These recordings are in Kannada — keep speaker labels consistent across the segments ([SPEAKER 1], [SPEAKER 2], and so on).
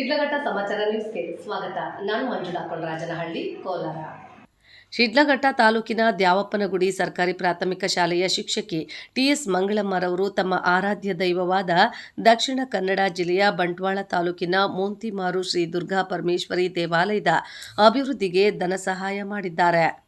[SPEAKER 1] ಸಮಾಚಾರ ನ್ಯೂಸ್ಗೆ ಸ್ವಾಗತ. ನಾನು ಮಂಜುಳಾ ಕೊಂಡರಾಜನಹಳ್ಳಿ ಕೋಲಾರ.
[SPEAKER 2] ಶಿಡ್ಲಘಟ್ಟ ತಾಲೂಕಿನ ದ್ಯಾವಪ್ಪನಗುಡಿ ಸರ್ಕಾರಿ ಪ್ರಾಥಮಿಕ ಶಾಲೆಯ ಶಿಕ್ಷಕಿ ಟಿಎಸ್ ಮಂಗಳಮ್ಮರವರು ತಮ್ಮ ಆರಾಧ್ಯ ದೈವವಾದ ದಕ್ಷಿಣ ಕನ್ನಡ ಜಿಲ್ಲೆಯ ಬಂಟ್ವಾಳ ತಾಲೂಕಿನ ಮೋಂತಿಮಾರು ಶ್ರೀ ದುರ್ಗಾ ಪರಮೇಶ್ವರಿ ದೇವಾಲಯದ ಅಭಿವೃದ್ಧಿಗೆ ಧನ ಸಹಾಯ ಮಾಡಿದ್ದಾರೆ.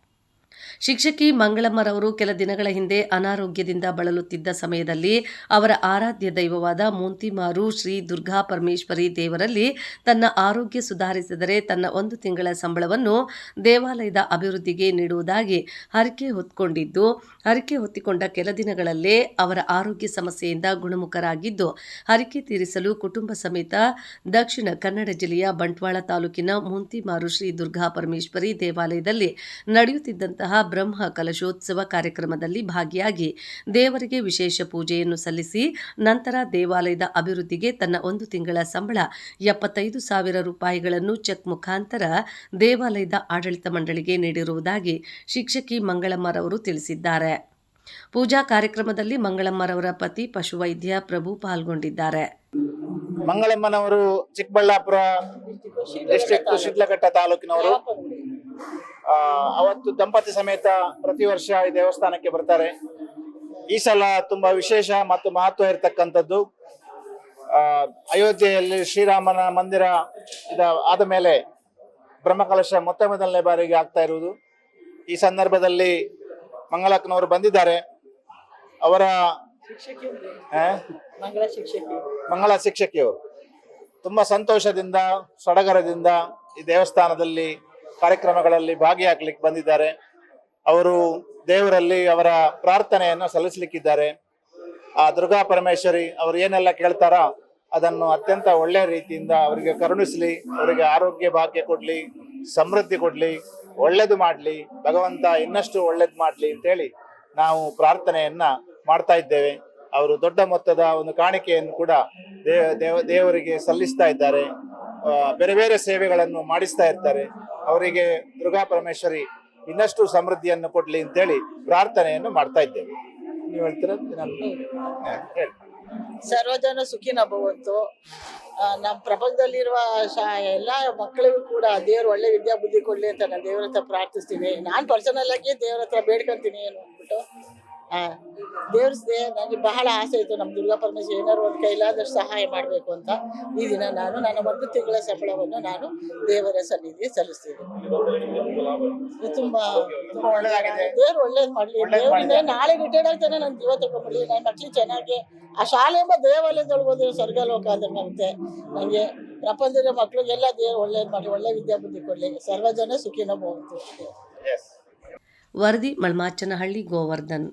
[SPEAKER 2] ಶಿಕ್ಷಕಿ ಮಂಗಳಮ್ಮರವರು ಕೆಲ ದಿನಗಳ ಹಿಂದೆ ಅನಾರೋಗ್ಯದಿಂದ ಬಳಲುತ್ತಿದ್ದ ಸಮಯದಲ್ಲಿ ಅವರ ಆರಾಧ್ಯ ದೈವವಾದ ಮೂಂತಿಮಾರು ಶ್ರೀ ದುರ್ಗಾ ಪರಮೇಶ್ವರಿ ದೇವರಲ್ಲಿ ತನ್ನ ಆರೋಗ್ಯ ಸುಧಾರಿಸಿದರೆ ತನ್ನ ಒಂದು ತಿಂಗಳ ಸಂಬಳವನ್ನು ದೇವಾಲಯದ ಅಭಿವೃದ್ಧಿಗೆ ನೀಡುವುದಾಗಿ ಹರಕೆ ಹೊತ್ಕೊಂಡಿದ್ದು, ಹರಕೆ ಹೊತ್ತಿಕೊಂಡ ಕೆಲ ದಿನಗಳಲ್ಲೇ ಅವರ ಆರೋಗ್ಯ ಸಮಸ್ಯೆಯಿಂದ ಗುಣಮುಖರಾಗಿದ್ದು, ಹರಕೆ ತೀರಿಸಲು ಕುಟುಂಬ ಸಮೇತ ದಕ್ಷಿಣ ಕನ್ನಡ ಜಿಲ್ಲೆಯ ಬಂಟ್ವಾಳ ತಾಲೂಕಿನ ಮೂಂತಿಮಾರು ಶ್ರೀ ದುರ್ಗಾ ಪರಮೇಶ್ವರಿ ದೇವಾಲಯದಲ್ಲಿ ನಡೆಯುತ್ತಿದ್ದಂತಹ ಬ್ರಹ್ಮ ಕಲಶೋತ್ಸವ ಕಾರ್ಯಕ್ರಮದಲ್ಲಿ ಭಾಗಿಯಾಗಿ ದೇವರಿಗೆ ವಿಶೇಷ ಪೂಜೆಯನ್ನು ಸಲ್ಲಿಸಿ ನಂತರ ದೇವಾಲಯದ ಅಭಿವೃದ್ಧಿಗೆ ತನ್ನ ಒಂದು ತಿಂಗಳ ಸಂಬಳ ಎಪ್ಪತ್ತೈದು ಸಾವಿರ ರೂಪಾಯಿಗಳನ್ನು ಚೆಕ್ ಮುಖಾಂತರ ದೇವಾಲಯದ ಆಡಳಿತ ಮಂಡಳಿಗೆ ನೀಡಿರುವುದಾಗಿ ಶಿಕ್ಷಕಿ ಮಂಗಳಮ್ಮರವರು ತಿಳಿಸಿದ್ದಾರೆ. ಪೂಜಾ ಕಾರ್ಯಕ್ರಮದಲ್ಲಿ ಮಂಗಳಮ್ಮರವರ ಪತಿ ಪಶುವೈದ್ಯ ಪ್ರಭು ಪಾಲ್ಗೊಂಡಿದ್ದಾರೆ.
[SPEAKER 3] ಮಂಗಳಮ್ಮನವರು ಚಿಕ್ಕಬಳ್ಳಾಪುರ ಡಿಸ್ಟ್ರಿಕ್ಟ್ ಶಿಡ್ಲಘಟ್ಟ ತಾಲೂಕಿನವರು. ಅವತ್ತು ದಂಪತಿ ಸಮೇತ ಪ್ರತಿ ವರ್ಷ ಈ ದೇವಸ್ಥಾನಕ್ಕೆ ಬರ್ತಾರೆ. ಈ ಸಲ ತುಂಬಾ ವಿಶೇಷ ಮತ್ತು ಮಹತ್ವ ಇರತಕ್ಕಂಥದ್ದು ಅಯೋಧ್ಯೆಯಲ್ಲಿ ಶ್ರೀರಾಮನ ಮಂದಿರ ಇದ ಆದ ಮೇಲೆ ಬ್ರಹ್ಮಕಲಶ ಮೊತ್ತ ಮೊದಲನೇ ಬಾರಿಗೆ ಆಗ್ತಾ ಇರುವುದು. ಈ ಸಂದರ್ಭದಲ್ಲಿ ಮಂಗಳಕ್ಕನವರು ಬಂದಿದ್ದಾರೆ. ಅವರ
[SPEAKER 4] ಮಂಗಳ
[SPEAKER 3] ಶಿಕ್ಷಕಿಯವರು. ತುಂಬಾ ಸಂತೋಷದಿಂದ ಸಡಗರದಿಂದ ಈ ದೇವಸ್ಥಾನದಲ್ಲಿ ಕಾರ್ಯಕ್ರಮಗಳಲ್ಲಿ ಭಾಗಿಯಾಗ್ಲಿಕ್ಕೆ ಬಂದಿದ್ದಾರೆ. ಅವರು ದೇವರಲ್ಲಿ ಅವರ ಪ್ರಾರ್ಥನೆಯನ್ನು ಸಲ್ಲಿಸಲಿಕ್ಕಿದ್ದಾರೆ. ಆ ದುರ್ಗಾ ಪರಮೇಶ್ವರಿ ಅವರು ಏನೆಲ್ಲ ಕೇಳ್ತಾರೋ ಅದನ್ನು ಅತ್ಯಂತ ಒಳ್ಳೆಯ ರೀತಿಯಿಂದ ಅವರಿಗೆ ಕರುಣಿಸಲಿ, ಅವರಿಗೆ ಆರೋಗ್ಯ ಭಾಗ್ಯ ಕೊಡ್ಲಿ, ಸಮೃದ್ಧಿ ಕೊಡ್ಲಿ, ಒಳ್ಳೇದು ಮಾಡ್ಲಿ, ಭಗವಂತ ಇನ್ನಷ್ಟು ಒಳ್ಳೇದು ಮಾಡ್ಲಿ ಅಂತೇಳಿ ನಾವು ಪ್ರಾರ್ಥನೆಯನ್ನ ಮಾಡ್ತಾ ಇದ್ದೇವೆ. ಅವರು ದೊಡ್ಡ ಮೊತ್ತದ ಒಂದು ಕಾಣಿಕೆಯನ್ನು ಕೂಡ ದೇವ ದೇವ, ದೇವರಿಗೆ ಸಲ್ಲಿಸ್ತಾ ಇದ್ದಾರೆ. ಬೇರೆ ಬೇರೆ ಸೇವೆಗಳನ್ನು ಮಾಡಿಸ್ತಾ ಇರ್ತಾರೆ. ಅವರಿಗೆ ದುರ್ಗಾ ಪರಮೇಶ್ವರಿ ಇನ್ನಷ್ಟು ಸಮೃದ್ಧಿಯನ್ನು ಕೊಡ್ಲಿ ಅಂತೇಳಿ ಪ್ರಾರ್ಥನೆಯನ್ನು ಮಾಡ್ತಾ ಇದ್ದೇವೆ. ನೀವು ಹೇಳ್ತೀರಾ? ಹೇಳಿ.
[SPEAKER 4] ಸರ್ವಜನ ಸುಖಿನ ಭವಂತು. ನಮ್ಮ ಪ್ರಪಂಚದಲ್ಲಿರುವ ಶಾ ಎಲ್ಲ ಮಕ್ಕಳಿಗೂ ಕೂಡ ದೇವರು ಒಳ್ಳೆ ವಿದ್ಯಾ ಬುದ್ಧಿ ಕೊಡ್ಲಿ ಅಂತ ನಾನು ದೇವ್ರ ಹತ್ರ ಪ್ರಾರ್ಥಿಸ್ತೀನಿ. ನಾನು ಪರ್ಸನಲ್ ಆಗಿ ದೇವರ ಹತ್ರ ಬೇಡ್ಕೊಂತೀನಿ ಏನು ಅಂದ್ಬಿಟ್ಟು. ಆ ದೇವ್ರ ನನಗೆ ಬಹಳ ಆಸೆ ಇತ್ತು. ನಮ್ಮ ದುರ್ಗಾ ಪರಮೇಶ್ವರಿ ಏನಾದ್ರು ಒಂದು ಕೈಲಾದಷ್ಟು ಸಹಾಯ ಮಾಡಬೇಕು ಅಂತ ಈ ದಿನ ನಾನು ನನ್ನ ಒಂದು ತಿಂಗಳ ಸಫಲವನ್ನು ನಾನು ದೇವರ ಸನ್ನಿಧಿ ಸಲ್ಲಿಸ್ತೀನಿ. ಇದು ತುಂಬಾ ತುಂಬಾ ಒಳ್ಳೆದಾಗಿದೆ. ದೇವ್ರು ಒಳ್ಳೇದು ಮಾಡ್ಲಿ. ದೇವ್ರಿಂದ ನಾಳೆ ರಿಟೈರ್ಡ್ ಆಗ್ತಾನೆ ನನ್ನ ಜೀವ ತಗೊಂಡ್ಬಿಡಿ ನನ್ನ ಮಕ್ಳಿಗೆ ಚೆನ್ನಾಗಿ ಆ ಶಾಲೆ ಎಂಬ ದೇವಾಲಯದೊಳಗೆ ಹೋದ್ರೆ ಸ್ವರ್ಗಲೋಕ ಲೋಕ ಆಗುತ್ತೆ ನನಗೆ ಪ್ರಪಂಚದ ಮಕ್ಳಿಗೆಲ್ಲ ದೇವ್ರು ಒಳ್ಳೇದ್ ಮಾಡಿ ಒಳ್ಳೆ ವಿದ್ಯಾಬುದ್ಧಿ ಕೊಡ್ಲಿ. ಸರ್ವಜನ ಸುಖಿನ ಭವಂತು.
[SPEAKER 2] ವರದಿ ಮಳ್ಮಾಚನಹಳ್ಳಿ ಗೋವರ್ಧನ್.